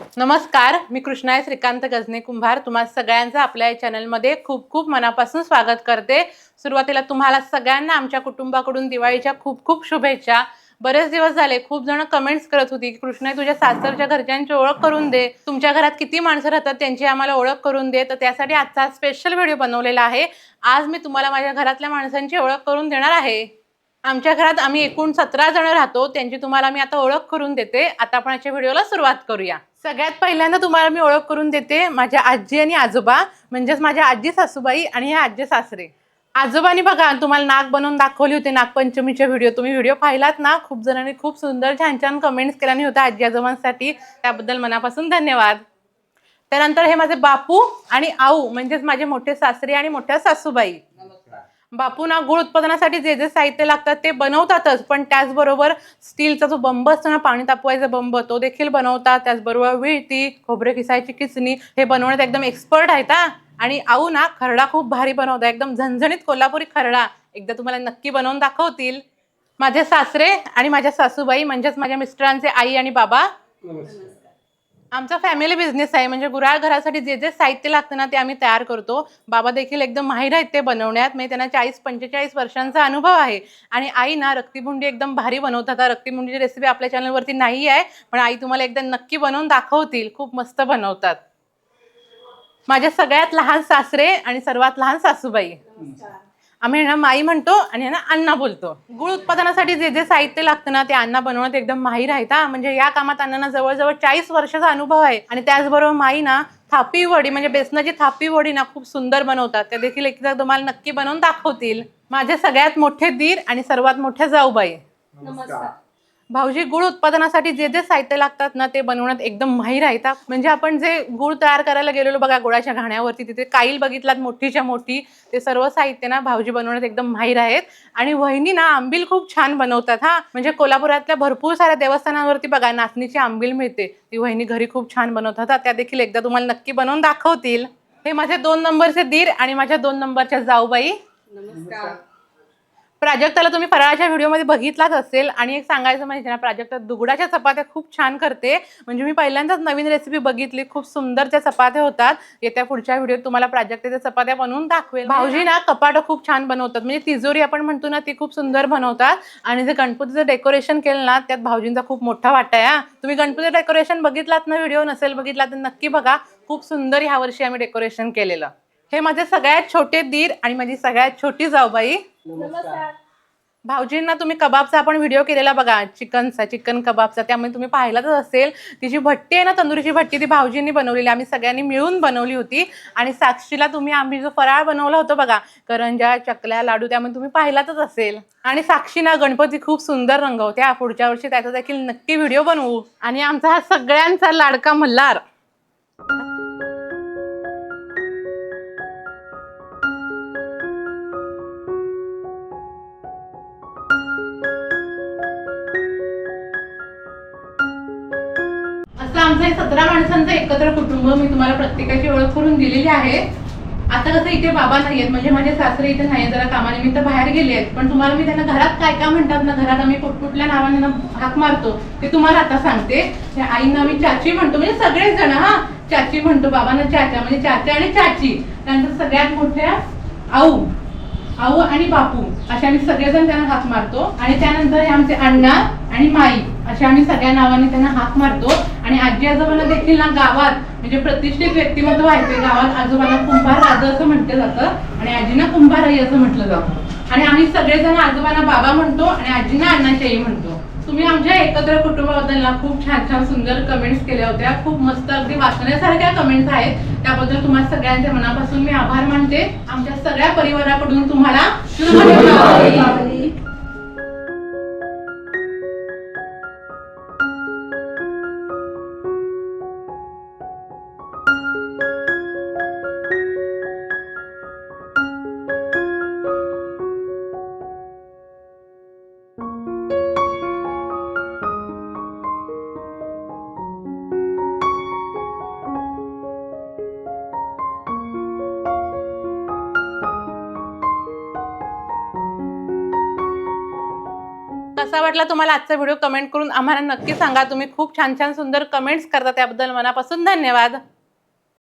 नमस्कार मी कृष्णाय श्रीकांत गजने कुंभार तुम्हा सगळ्यांचं आपल्या या चॅनलमध्ये खूप खूप मनापासून स्वागत करते. सुरुवातीला तुम्हाला सगळ्यांना आमच्या कुटुंबाकडून दिवाळीच्या खूप खूप शुभेच्छा. बरेच दिवस झाले खूप जण कमेंट्स करत होती की कृष्णा तुझ्या सासरच्या घरच्यांची ओळख करून दे. तुमच्या घरात किती माणसं राहतात त्यांची आम्हाला ओळख करून दे. तर त्यासाठी आजचा स्पेशल व्हिडिओ बनवलेला आहे. आज मी तुम्हाला माझ्या घरातल्या माणसांची ओळख करून देणार आहे. आमच्या घरात आम्ही एकूण सतरा जण राहतो त्यांची तुम्हाला मी आता ओळख करून देते. आता आपण याच्या व्हिडिओला सुरुवात करूया. सगळ्यात पहिल्यांदा तुम्हाला मी ओळख करून देते माझ्या आजी आणि आजोबा म्हणजेच माझ्या आजी सासूबाई आणि ह्या आजी सासरे. आजोबांनी बघा तुम्हाला नाग बनवून दाखवली होती नागपंचमीचे व्हिडिओ. तुम्ही व्हिडिओ पाहिलात ना? खूप जणांनी खूप सुंदर छान छान कमेंट्स केल्याने होत्या आजी आजोबांसाठी. त्याबद्दल मनापासून धन्यवाद. त्यानंतर हे माझे बापू आणि आऊ म्हणजेच माझे मोठे सासरे आणि मोठ्या सासूबाई. बापू ना गुळ उत्पादनासाठी जे जे साहित्य लागतात ते बनवतातच पण त्याचबरोबर स्टीलचा जो बंब असतो ना पाणी तापवायचा बंब तो देखील बनवतात. त्याचबरोबर विळती खोबरे किसायची किसणी हे बनवण्यात एकदम एक्सपर्ट आहेत हा. आणि आऊ ना खरडा खूप भारी बनवता एकदम झणझणीत कोल्हापुरी खरडा. एकदा तुम्हाला नक्की बनवून दाखवतील. माझे सासरे आणि माझ्या सासूबाई म्हणजेच माझ्या मिस्टरांचे आई आणि बाबा. आमचा फॅमिली बिझनेस आहे. म्हणजे गुराळ घरासाठी जे जे साहित्य लागतं ना ते आम्ही तयार करतो. बाबा देखील एकदम माहीर आहेत ते बनवण्यात. म्हणजे त्यांना चाळीस पंचेचाळीस वर्षांचा अनुभव आहे. आणि आई ना रक्तीबुंडी एकदम भारी बनवतात. रक्तीबुंडीची रेसिपी आपल्या चॅनलवरती नाही आहे पण आई तुम्हाला एकदा नक्की बनवून दाखवतील. खूप मस्त बनवतात. माझ्या सगळ्यात लहान सासरे आणि सर्वात लहान सासूबाई. आम्ही ना माई म्हणतो आणि ना अण्णा बोलतो. गुळ उत्पादनासाठी जे जे साहित्य लागतं ना ते अण्णा बनवण्यात एकदम माहीर आहेत हा म्हणजे या कामात अण्णांना जवळजवळ चाळीस वर्षाचा अनुभव आहे. आणि त्याचबरोबर माई ना थापी वडी म्हणजे बेसनाची थापी वडी ना खूप सुंदर बनवतात. त्या देखील एकदा तुम्हाला नक्की बनवून दाखवतील. माझे सगळ्यात मोठे दीर आणि सर्वात मोठ्या जाऊबाई. भाऊजी गुळ उत्पादनासाठी जे जे साहित्य लागतात ना ते बनवण्यात एकदम माहीर आहेत म्हणजे आपण जे गुळ तयार करायला गेलेलो बघा गुळाच्या घाण्यावरती तिथे काईल बघितलात मोठीच्या मोठी ते सर्व साहित्य ना भाऊजी बनवण्यात एकदम माहीर आहेत. आणि वहिनी ना आंबील खूप छान बनवतात हा. म्हणजे कोल्हापुरातल्या भरपूर साऱ्या देवस्थानांवरती बघा नाचणीची आंबील मिळते. ती वहिनी घरी खूप छान बनवतात त्या देखील एकदा तुम्हाला नक्की बनवून दाखवतील. हे माझे दोन नंबरचे दीर आणि माझ्या दोन नंबरच्या जाऊबाई. प्राजक्ताला तुम्ही फराळाच्या व्हिडिओमध्ये बघितलाच असेल. आणि एक सांगायचं म्हणजे ना प्राजक्ता दुगडाच्या चपात्या खूप छान करते. म्हणजे मी पहिल्यांदाच नवीन रेसिपी बघितली. खूप सुंदर त्या चपात्या होतात. येत्या पुढच्या व्हिडिओत तुम्हाला प्राजक्ताच्या चपात्या बनवून दाखवेल. भाऊजी ना कपाटं खूप छान बनवतात. म्हणजे तिजोरी आपण म्हणतो ना ती खूप सुंदर बनवतात. आणि जे गणपतीचं डेकोरेशन केलं ना त्यात भाऊजींचा खूप मोठा वाटा आहे हा. तुम्ही गणपतीचं डेकोरेशन बघितलात ना व्हिडिओ नसेल बघितला तर नक्की बघा. खूप सुंदर ह्या वर्षी आम्ही डेकोरेशन केलेलं. हे माझे सगळ्यात छोटे दीर आणि माझी सगळ्यात छोटी जाऊबाई. भाऊजींना तुम्ही कबाबचा आपण व्हिडिओ केलेला बघा चिकनचा चिकन कबाबचा. त्यामुळे तुम्ही पाहिलाच असेल ती जी भट्टी आहे ना तंदुरीची भट्टी ती भाऊजींनी बनवलेली आम्ही सगळ्यांनी मिळून बनवली होती. आणि साक्षीला तुम्ही आम्ही जो फराळ बनवला होता बघा करंजा चकल्या लाडू त्यामुळे तुम्ही पाहिलातच असेल. आणि साक्षी ना गणपती खूप सुंदर रंगवत्या पुढच्या वर्षी त्याचा देखील नक्की व्हिडिओ बनवू. आणि आमचा हा सगळ्यांचा लाडका मल्हार. आमचं हे सतरा माणसांचं एकत्र कुटुंब मी तुम्हाला प्रत्येकाची ओळख करून दिलेली आहे. आता कसं इथे बाबा नाहीयेत म्हणजे माझे सासरे इथे नाही जरा कामानिमित्त बाहेर गेले आहेत पण तुम्हाला मी त्यांना घरात काय काय म्हणतात ना घरात आम्ही कुठकुठल्या नावाने हाक मारतो ते तुम्हाला आता सांगते. आईना आईंना आम्ही चाची म्हणतो म्हणजे सगळेच जण हा चाची म्हणतो बाबांना चाचा म्हणजे चाचा आणि चाची. त्यानंतर सगळ्यात मोठ्या आऊ आऊ आणि बापू असे आम्ही सगळेजण त्यांना हाक मारतो. आणि त्यानंतर हे आमचे अण्णा आणि माई असे आम्ही सगळ्या नावाने त्यांना हाक मारतो. आणि आजी आजोबांना देखील ना गावात म्हणजे प्रतिष्ठित व्यक्तिमत्व आहे ते गावात आजोबांना कुंभार राजा असं म्हटलं जातं आणि आजींना कुंभाराई असं म्हटलं जातं. आणि आम्ही सगळेजण आजोबांना बाबा म्हणतो आणि आजींना अण्णाची आई म्हणतो. तुम्ही आमच्या एकत्र कुटुंबाबद्दल ना खूप छान छान सुंदर कमेंट्स केल्या होत्या. खूप मस्त अगदी वाचण्यासारख्या कमेंट्स आहेत. त्याबद्दल तुम्हाला सगळ्यांच्या मनापासून मी आभार मानते. आमच्या सगळ्या परिवाराकडून तुम्हाला कसा वाटला तुम्हाला आजचा व्हिडिओ? कमेंट करून आम्हाला नक्की सांगा. तुम्ही खूप छान छान सुंदर कमेंट्स करता. त्याबद्दल मनापासून धन्यवाद.